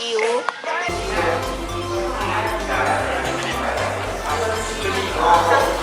อิ๋วอ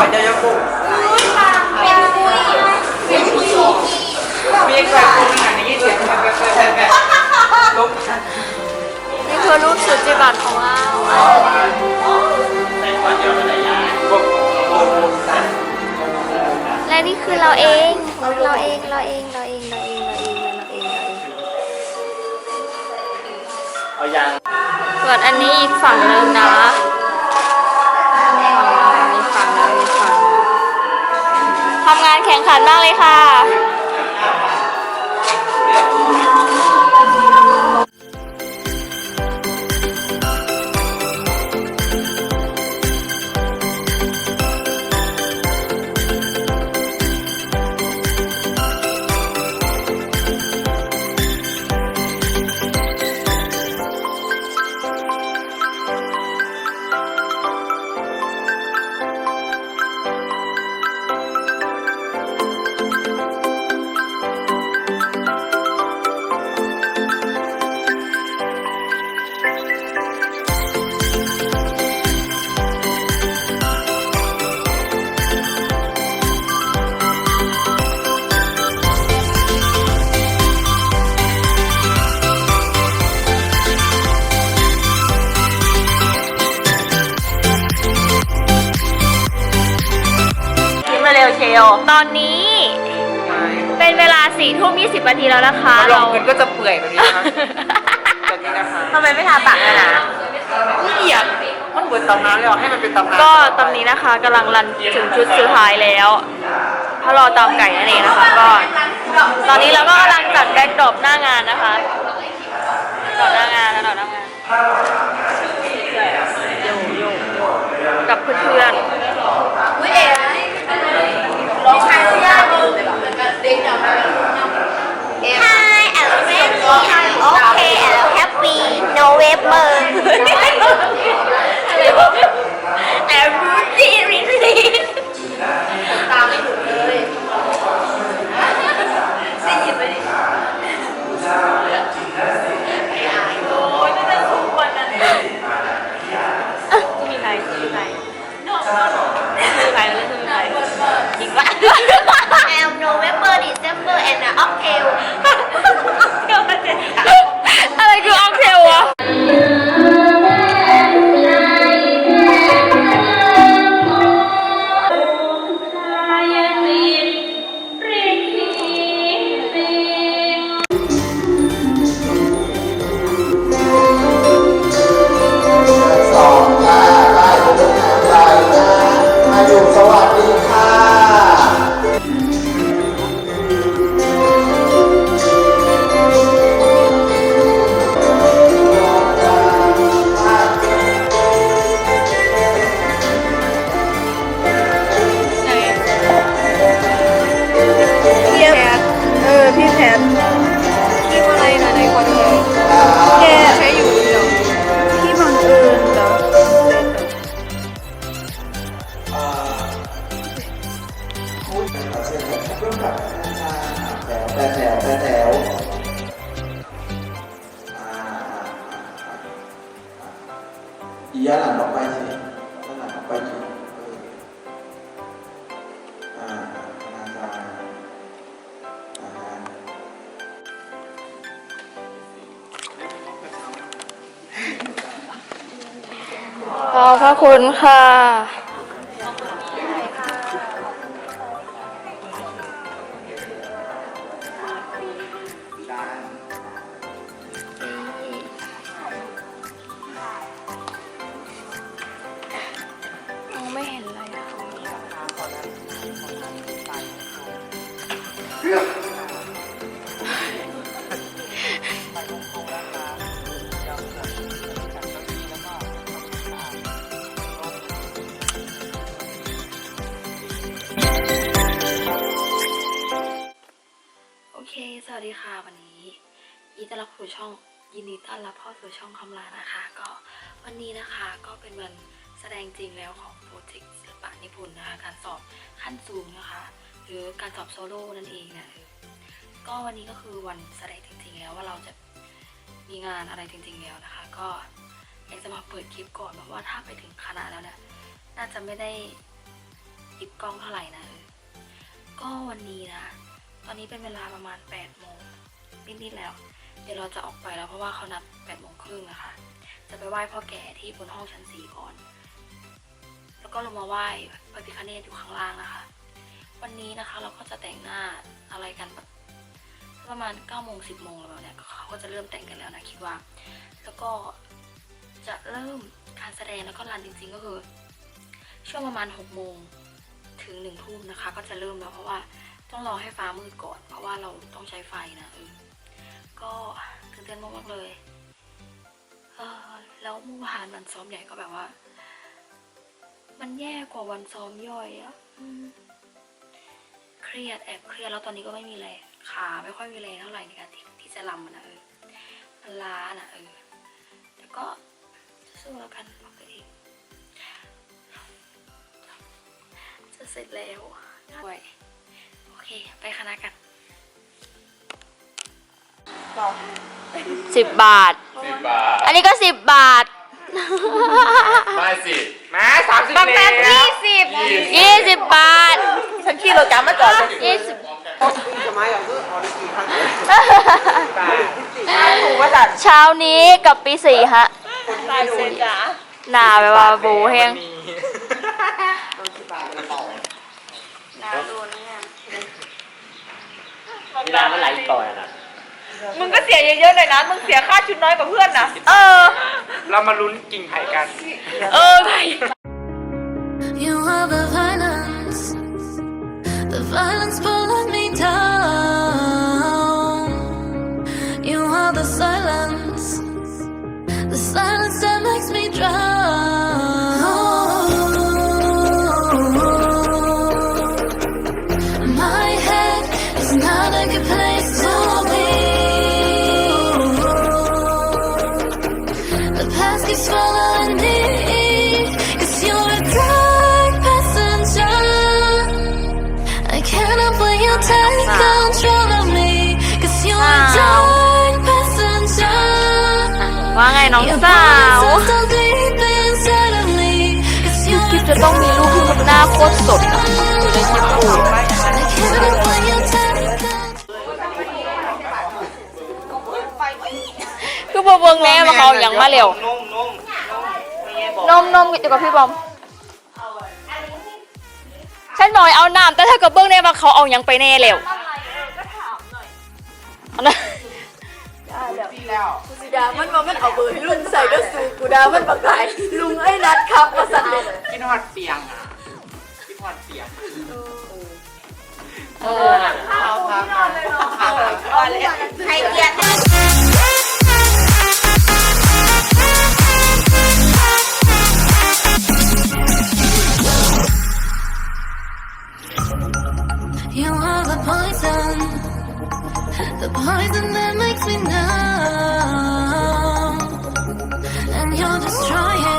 อยเป็นคุยกคุกมีใครคุดขนาดนี้เสียงแบบแบบแบบแบบลุกนี่คือรูปสุดจิบัตของเราและนี่คือเราเอง เราเอง เราเอง เราเอง เราเอง เราเอง เราเอง เราเองเอายังส่วนอันนี้อีกฝั่งหนึ่งนะ แข่งขันมากเลยค่ะ เร็วเชลตอนนี้ เป็นเวลา4ทุ่ม20นาทีแล้วนะคะ ลเรางพื้นก็จะเปื่อยแบบนี้นะคะแบบนี้นะคะทำไมไม่ทาปากกันอะนี่เอียดมันเหมือนตำน้ำเลยเหรอให้มันเป็นตำน้ำก็ตอนนี้นะคะกำลังรันถึงจุดสุดท้ายแล้วเพราะรอตามไก่นั่นเองนะคะก็ ตอนนี้เราก็กำลังจัดแบ็คดรอปหน้างานนะคะดรอปหน้างานนะดรอปหน้างานอยู่อยู่กับเพื่อนๆ เว็บเมืองแอบรู้ดีริ้ พระคุณค่ะ สู่ช่องยินดีต้อนรับเข้าสู่ช่องคำลานะคะ ก็วันนี้นะคะก็เป็นวันแสดงจริงแล้วของโปรเจกต์ศิลปะนิพนธ์นะคะ การสอบขั้นสูงนะคะ หรือการสอบโซโล่นั่นเองนะก็วันนี้ก็คือวันแสดงจริงๆแล้วว่าเราจะมีงานอะไรจริงๆแล้วนะคะ ก็อยากจะมาเปิดคลิปก่อนเพราะว่าถ้าไปถึงคณะแล้วเนี่ยน่าจะไม่ได้หยิบกล้องเท่าไหร่นะก็วันนี้นะ ตอนนี้เป็นเวลาประมาณ8โมงนิดๆแล้ว เดี๋ยวเราจะออกไปแล้วเพราะว่าเขานัด8โมงครึ่งนะคะ จะไปไหว้พ่อแก่ที่บนห้องชั้น4ก่อน แล้วก็ลงมาไหว้พระพิฆเนศอยู่ข้างล่างนะคะ วันนี้นะคะเราก็จะแต่งหน้าอะไรกันประมาณ9โมง10โมงแล้วเนี่ยเขาก็จะเริ่มแต่งกันแล้วนะคิดว่า แล้วก็จะเริ่มการแสดงแล้วก็รันจริงๆก็คือ ช่วงประมาณ6โมงถึง1ทุ่มนะคะ ก็จะเริ่มแล้วเพราะว่าต้องรอให้ฟ้ามืดก่อน เพราะว่าเราต้องใช้ไฟนะอ ก็ตื่นเต้นมากๆเลยเออแล้วเมื่อวานวันซ้อมใหญ่ก็แบบว่า มันแย่กว่าวันซ้อมย่อยอะเครียดแอบเครียดแล้วตอนนี้ก็ไม่มีแรงขาไม่ค่อยมีแรงเท่าไหร่ในการที่ที่จะรำนะเออมันล้านะเออแต่ก็สู้แล้วกันบอกตัวเองจะเสร็จแล้วด้วยโอเค ไปคณะกัน สิบบาท สิบบาท อันนี้ก็สิบบาทไม่สิมาสามสิบบังแมนแล้วยี่สิบยี่สิบบาท ฉันขี่รถจักรมาจอดเลยยี่สิบจะมาอย่างคือออดิสี่ครั้งถูกว่าจัดเช้านี้กับปีสี่ฮะตายเสียจ้าหนาแบบว่าโบแห้งเวลามันไหลต่อยนะ มึงก็เสียเยอะๆหน่อยนะ มึงเสียค่าชุดน้อยกว่าเพื่อนนะ เออ เรามาลุ้นกิ่งไผ่กัน เออไป You are the violence, the violence อง Your สาว voice is so deep inside of me. Cause คลิ you're ปจะต้องมีรูปที่มันหน้าโคตรสดอะอยู่ในคลิปกู I cannot let you take control. คือพอเบิงแม่มาเขาอย่างมาเร็วนุ่มนุ่มนุ่มนมนมอยู่กับพี่บอม ฉันบอกให้เอาน้ำแต่ถ้าเกิดเบิ้งแน่ว่าเขาเอาหยังไปแน่เร็วเอานะกู ดามันมามันเอาเบอร์ให้ลุงใส่ก็สูกูดามันบักไก่ลุงไอ้นัดครับมาสั่นเลยกินหอดเปียงอะกินหอดเปียงเออเอาพักมาให้เกียรติ You are the poison, the poison that makes me numb. trying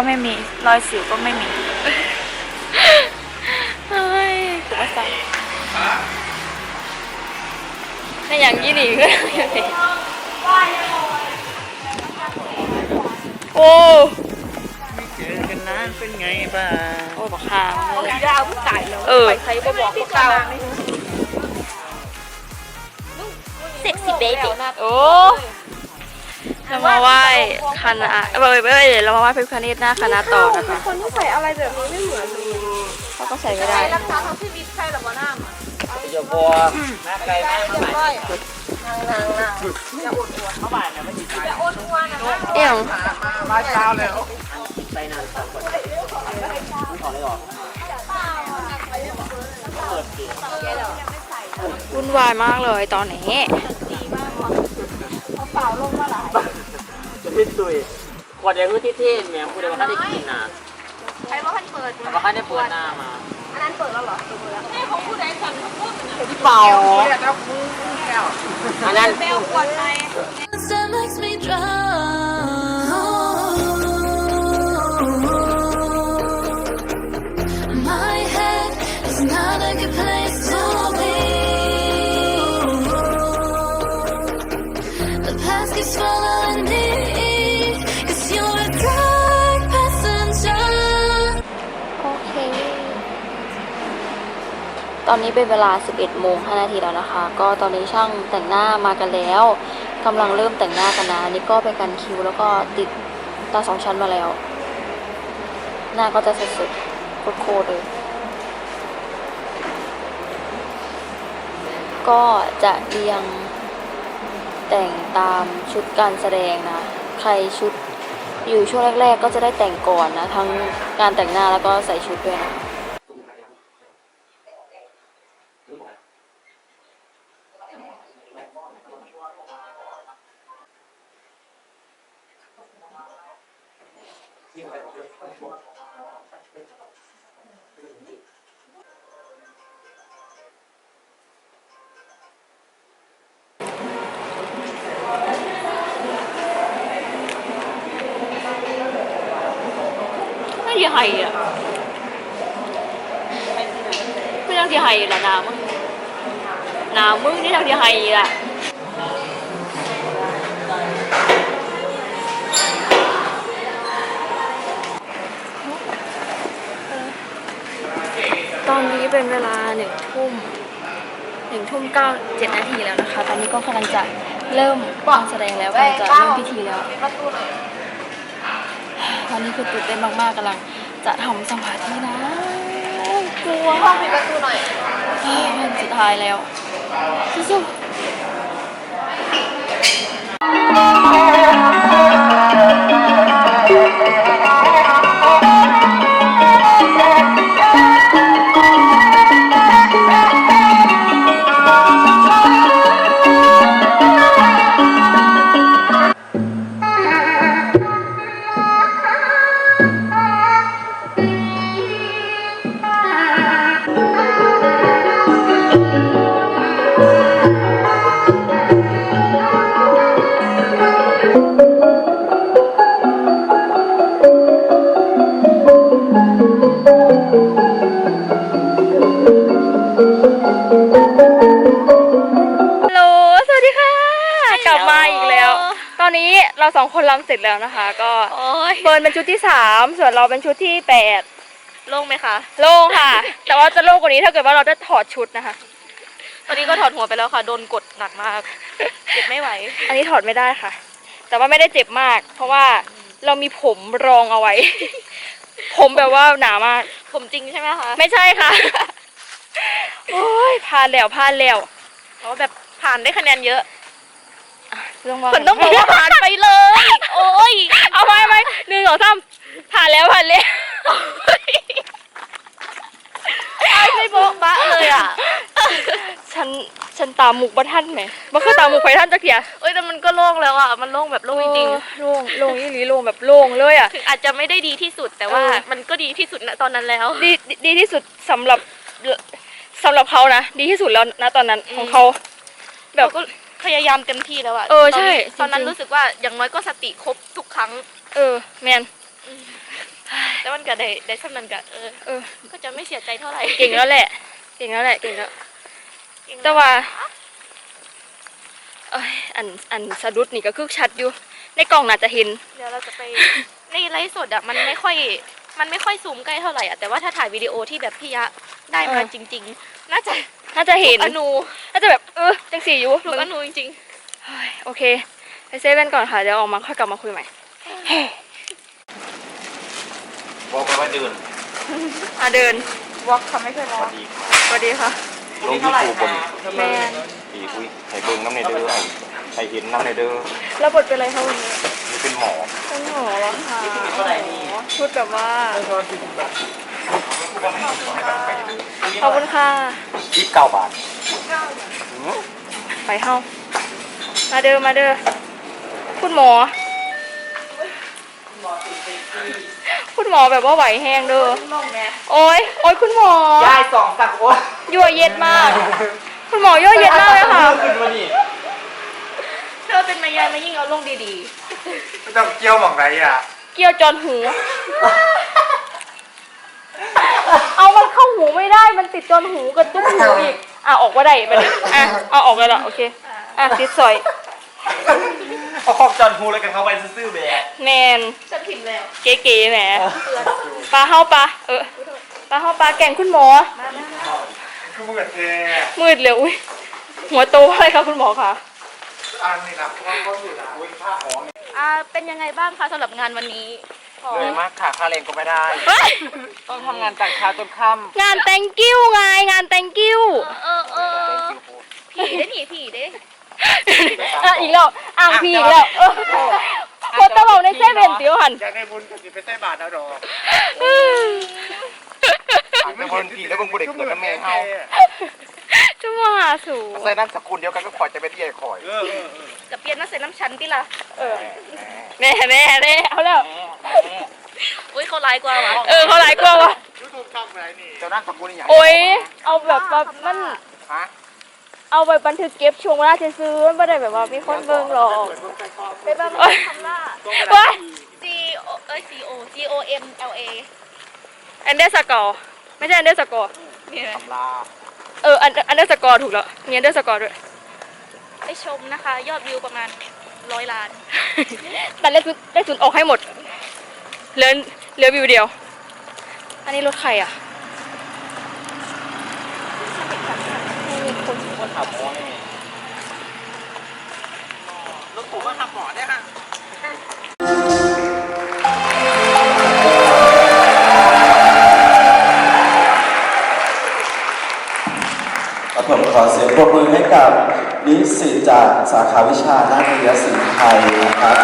ก็ไม่มี รอยสิวก็ไม่มีเฮ้ยกูว่าสั่งในอย่างยี่หลีก็โอ้เจอกันนานเป็นไงบ้างโอ้บักคามเลยดาวผู้ตายแล้วเออใครก็บอกพวกเราเซ็กซี่เบบี้โอ้ เรามาไหว้คณะเอ้ยเอ้ยเดี๋ยวเรามาไหว้พระพิฆเนศหน้าคณะต่อนะคะคนที่ใส่อะไรแบบนี้ไม่เหมือนเลยเขาก็ใส่ไม่ได้รักษาทั้งชีวิตใครหรอวะน้าเดี๋ยวบัวมาไกลมากมาบ่ายเอี่ยงมาเช้าเลยใส่นานสองคนต้องถอดเลยหรอวุ่นวายมากเลยตอนนี้จะ พิตุยขวดเดียวคือที่เท่แหม่คุณเดี๋ยวเขาได้กินนะใครว่าท่านเปิดแต่ว่าเขาได้เปิดหน้ามาอันนั้นเปิดแล้วเหรอเปิดแล้วนี่ของผู้ใดสั่งเขาพูดเป็นเปล่าอันนั้นแมวขวดไหม ตอนนี้เป็นเวลา 11โมง5นาทีแล้วนะคะ ก็ตอนนี้ช่างแต่งหน้ามากันแล้วกำลังเริ่มแต่งหน้ากันนะอันนี่ก็ไปกันคิวแล้วก็ติดตาสองชั้นมาแล้ว หน้าก็จะสดๆโคตรเลย ก็จะเรียงแต่งตามชุดการแสดงนะ ใครชุดอยู่ช่วงแรก ๆ ก็จะได้แต่งก่อนนะ ทั้งการแต่งหน้าแล้วก็ใส่ชุดด้วยนะ นามึงนี่ต้องไฮอะตอนนี้เป็นเวลาหนึ่งทุ่มหนึ่งทุ่มเก้าเจ็ดนาทีแล้วนะคะ ตอนนี้ก็กำลังจะเริ่มการแสดงแล้วกำลังจะเริ่มพิธีแล้วตอนนี้คือตื่นเต้นมากๆกำลังจะทำสมาธินะกลัวห้องปิดประตูหน่อยวันสุดท้ายแล้ว สู้ฮั คนรำเสร็จแล้วนะคะ ก็เฟิร์นเป็นชุดที่สามส่วนเราเป็นชุดที่แปดโล่งไหมคะ โล่งค่ะ แต่ว่าจะโล่งกว่านี้ถ้าเกิดว่าเราได้ถอดชุดนะคะ ตอนนี้ก็ถอดหัวไปแล้วค่ะ โดนกดหนักมากเก็บไม่ไหว อันนี้ถอดไม่ได้ค่ะ แต่ว่าไม่ได้เจ็บมาก เพราะว่าเรามีผมรองเอาไว้ ผมแบบว่าหนามาก ผมจริงใช่ไหมคะ ไม่ใช่ค่ะ โอ้ยพลาดแล้วพลาดแล้ว เพราะว่าแบบผ่านได้คะแนนเยอะ เรื่องว่าคนต้องบอกว่าผ่านไปเลย โอ้ยเอาไปไหมหนึ่งสองสามผ่านแล้วผ่านแล้วไอ้ไม่โบ๊ะบะเลยอะ ฉันฉันตามหมุกบ่ท่านไหมบ่คือตามหมุกไปท่านจักเทียเอ้ยแต่มันก็โล่งแล้วอะ มันโล่งแบบโล่งจริงเออโล่งโล่งยี่หลีโล่งแบบโล่งเลยอะๆถึงอาจจะไม่ได้ดีที่สุดแต่ว่าเออมันก็ดีที่สุดณตอนนั้นแล้ว ดีดีดีที่สุดสำหรับสำหรับเขานะ ดีที่สุดแล้วนะตอนนั้นอืมของเขาแบบเราก็ พยายามเต็มที่แล้วอะเออใช่ตอนนี้ตอนนั้นจริงๆ รู้สึกว่าอย่างน้อยก็สติครบทุกครั้ง เออ แมน แต่มันก็ได้ได้สำนันก็เออเออ ก็จะไม่เสียใจเท่าไหร่เก่งแล้วแหละ เก่งแล้วแหละ เก่งแล้ว เก่งแต่ว่าเอ้ยอัน อันสะดุดนี่ก็คือชัดอยู่ ในกล่องน่าจะเห็น เดี๋ยวเราจะไปในไลฟ์สดอะมันไม่ค่อย มันไม่ค่อยซูมใกล้เท่าไหร่อะแต่ว่าถ้าถ่ายวิดีโอที่แบบพี่ยะได้มาเออจริง ๆ น่าจะน่าจะเห็นอนูน่าจะแบบเออจังสีอยู่ลูกอนูจริงเฮ้ยโอเค ไปเซเว่นก่อนค่ะเดี๋ยวออกมาค่อยกลับมาคุยใหม่บอกไปว่าเดินอะเดินวอล์กค่ะไม่เคยร้องดีสวัสดีค่ะลงยูทูบบนแมนปีคุยไข่เบิ้งน้ำในเด้อไข่เห็นน้ำในเด้อแล้วบทเป็นอะไรคะวันนี้นี่เป็นหมอเป็นหมอเหรอคะ พูดแบบว่าขอบคุณค่ะยี่สิบเก้าบาท ไปเฮามาเด้อมาเด้อคุณหมอ คุณหมอแบบว่าไหวแห้งเด้อโอ้ยโอ้ยคุณหมอยายสองสักโอ้ยั่วเย็ดมาก คุณหมอยั่วเย็ดมากเลยค่ะขึ้นมานี่เธอเป็นมายายมายิ่งเอาลงดีไม่ต้องเกี่ยวหมองไรอะๆเกี่ยวจอนหู เอามันเข้าหูไม่ได้ มันติดจอนหูกับตุ้มหูอีก อะออกว่าได้ไปเลยอะเอาออกเลยละโอเค อะติดสอย เอาขอบจอนฮูแล้วกันเข้าไปซื่อๆแบบแมนเก๋ๆแหมปลาเฮาปลาเออปลาเฮาปลาแก่งคุณหมอ คือมึงกับเธอมืดเลยอุ้ยหัวโตอะไรคะคุณหมอคะอันนี้ครับเพราะเขาอยู่หลังอุ้ยผ้าหอม อ่าเป็นยังไงบ้างคะสำหรับงานวันนี้เลยมากค่ะค่าแรงก็ไม่ได้ เฮ้ยต้องทำงานจากเช้าจนค่งาน thank you ไงงาน thank you เออเออผีได้หนิผีได้อะอีกแล้วอ่างพี่อีกแล้วเออคนตะบอกในเซเว่นเดียวหันอยากได้บุญก็สิไปใส่บาทเอาดอกอืมแต่คนผีแล้วมึงบุเด็กเกิดน้ำแม่เฮา จะมาหาสูใส่น้ำสกุลเดียวกันก็ขอยจะไปที่ใหญ่ขอยกับเปลี่ยนมาใส่น้ำชั้นติล่ะเออแน่แน่แน่เอาแล้วอุ้ยเขาร้ายกว่าวะเออเขาหลายกว่าวะเจ้าน้ำสกุลนี่อย่างโอ้ยเอาแบบว่ามันฮะเอาไปบันทึกเก็บช่วงเวลาจะซื้อมันไม่ได้แบบว่ามีคนเบิ่งหรอกเป็นแบบเอ้ยคำล่าว้าย C O เอ้ย C O G O M L A อันเดอร์สกอร์ไม่ใช่อันเดอร์สกอร์นี่เลยตำรา เออ อันอันเดอร์สกอร์ถูกแล้วมีอันเดอร์สกอร์ด้วย ไปชมนะคะ ยอดวิวประมาณร้อยล้าน แต่เลขศูนย์เลขศูนย์ออกให้หมด เหลือเหลือวิวเดียว อันนี้รถใครอะคนขับหมอไงรถผมก็ขับหมอได้ค่ะ ครับผมขอเสียงปรบมือให้กับนิสิตจากสาขาวิชานาฏยศิลป์ไทยนะครับ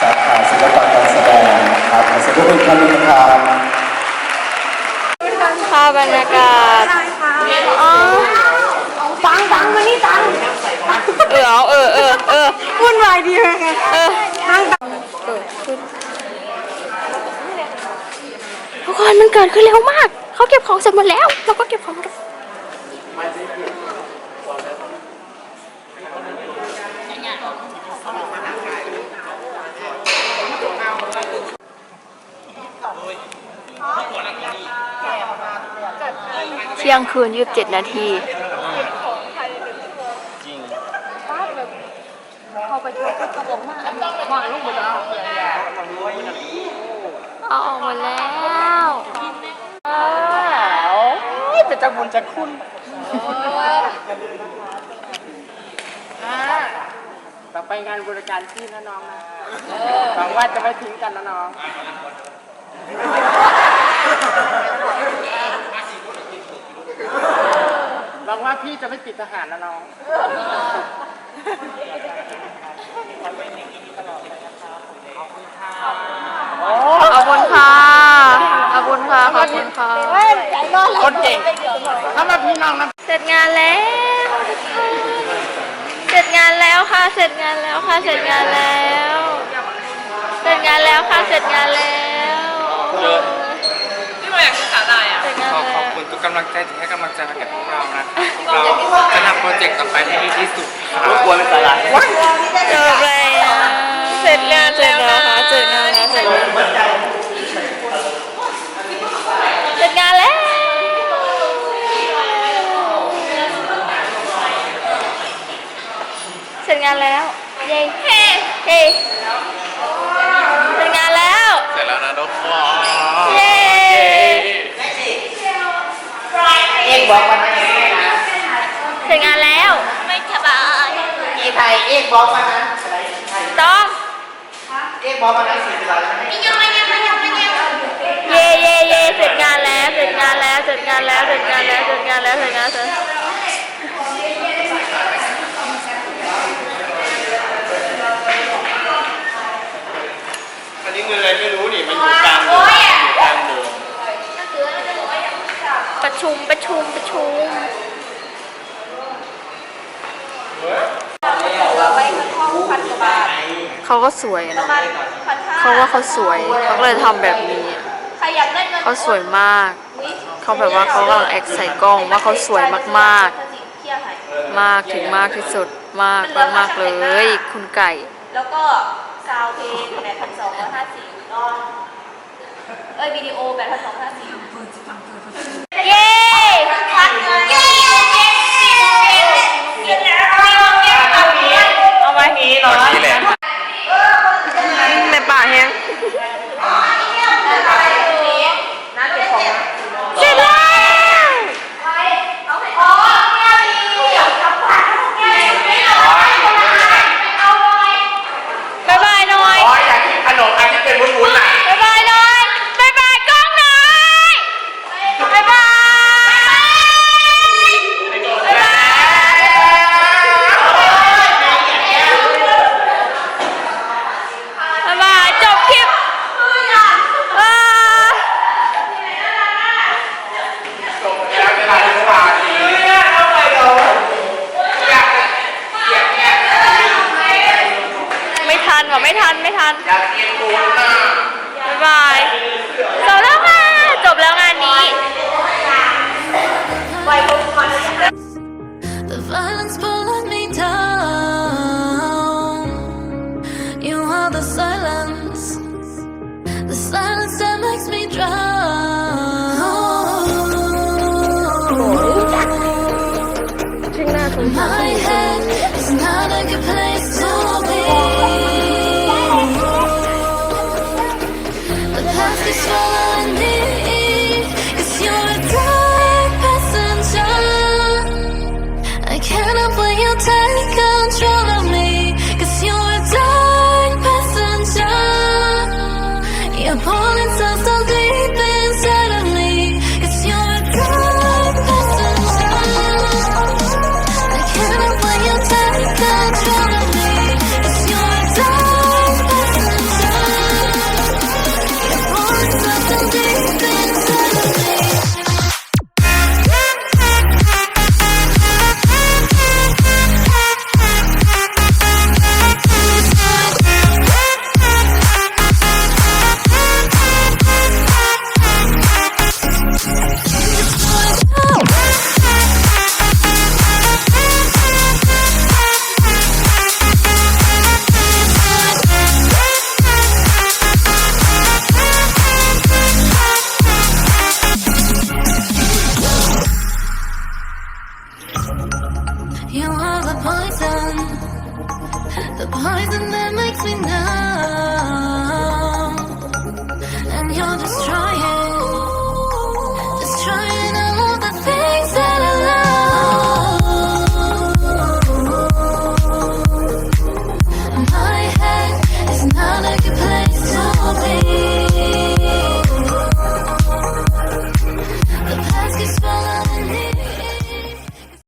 สาขาศิลปะการแสดงนะครับขอเสียงปรบมืออีกครั้งหนึงนะครับภาพบรรยากาศอ๋อตังตังมานี่ตังเออเอาเออเออเออวุ่นวายดีเลยไงเออนั่งตังเออขึ้นทุกคนมันเกิดขึ้นเร็วมาก เขาเก็บของเสร็จหมดแล้ว เราก็เก็บของกัน ที่ยงคืนยี่สิบเจ็ดนาทีจริงเอาออกหมดแล้วเป็นจักบุญจักคุณต่อไปงานบริการที่นะน้องนะหวังว่าจะไม่ทิ้งกันนะน้อง หวังว่าพี่จะไม่ติดทหารนะน้อง ขอบคุณค่ะ ขอบคุณค่ะ ขอบคุณค่ะ คนเก่งถ้ามาพี่น้องนะเสร็จงานแล้ว เสร็จงานแล้วค่ะ เสร็จงานแล้วค่ะ เสร็จงานแล้ว เสร็จงานแล้วค่ะ เสร็จงานแล้ว พี่มาอยากศึกษาอะไรอะ เสร็จงานขอแล้ขอบวคุณทุกกำลังใจที่ให้กำลังใจมาแก่พวกเรานะครับพวกเราจะทำโปรเจกต์ต่อไปให้ดีที่สุดครับรบกวนเป็นสาระจบแล้วเสร็จงานแล้วนะคะเสร็จงานแล้วเสร็จงานเสร็จงานแล้วเสร็จงานแล้วเย้เฮ้เฮ้เสร็จงานแล้ว เสร็จแล้วนะทุกคน เย้ เอกบอกมานะเสร็จงานแล้ว ไม่สบายอีไทยเอกบอกมานะต้องเย่เย่เย่เสร็จงานแล้ว เสร็จงานแล้ว เสร็จงานแล้ว เสร็จงานแล้ว เสร็จงานแล้ว เสร็จงานเสร็จอันนี้เงินอะไรไม่รู้นี่ มันอยู่กลางเดินกลางเดิน ประ ชุมประชุมประชุมเขาก็สวยเนาะเขาว่าเขาสวยเขาก็เลยทำแบบนี้ใครอยากได้เงินเขาสวยมาก เขาแบบว่าเขากำลังแอคใส่กล้องว่าเขาสวยมากเที่ยวไหนๆมากถึงมากที่สุดมากมากมากๆเลย คุณไก่ แล้วก็ซาวเพลงแปดพันสองร้อยห้าสิบเอ้ยวิดีโอแปดพันสองห้าสิบ เย้ พันเงินเย้เย้เย้เย้เย้ เอาไว้นี้เนาะ นี่แหละ ในป่าแห้งเสร็จแล้วบายบายหน่อย อ๋ออยากกินขนมอันที่เป็นวุ้นๆน่ะ บายบายหน่อยบายบายกล้องหน่อยบายบายบายบายบายบายจบคลิปอ่า แล้วเวลาจะสาดีอยากอยากอยาก ไม่ทันว่ะ ไม่ทันไม่ทัน อยากกินวุ้นน่ะบ๊ายบาย